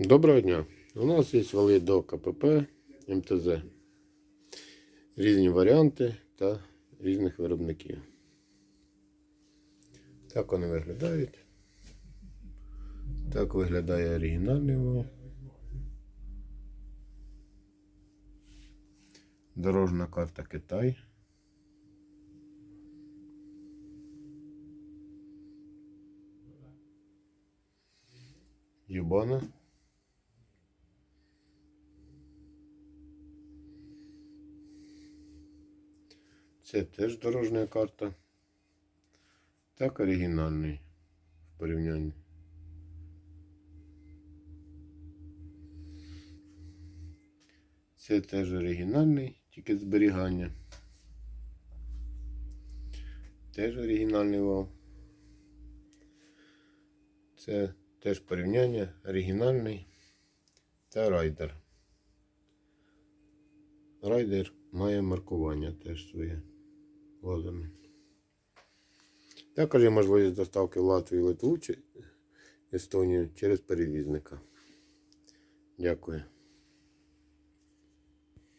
Доброго дня. У нас є вали до КПП МТЗ. Різні варіанти та різних виробників. Так вони виглядають. Так виглядає оригінальний вал. Дорожна карта Китай. Юбана. Це теж дорожня карта. Так оригінальний в порівнянні. Це теж оригінальний, тільки зберігання. Теж оригінальний вал. Це теж порівняння, оригінальний та райдер. Райдер має маркування теж своє лазерне. Також є можливість доставки в Латвію, Литву чи Естонію через перевізника. Дякую.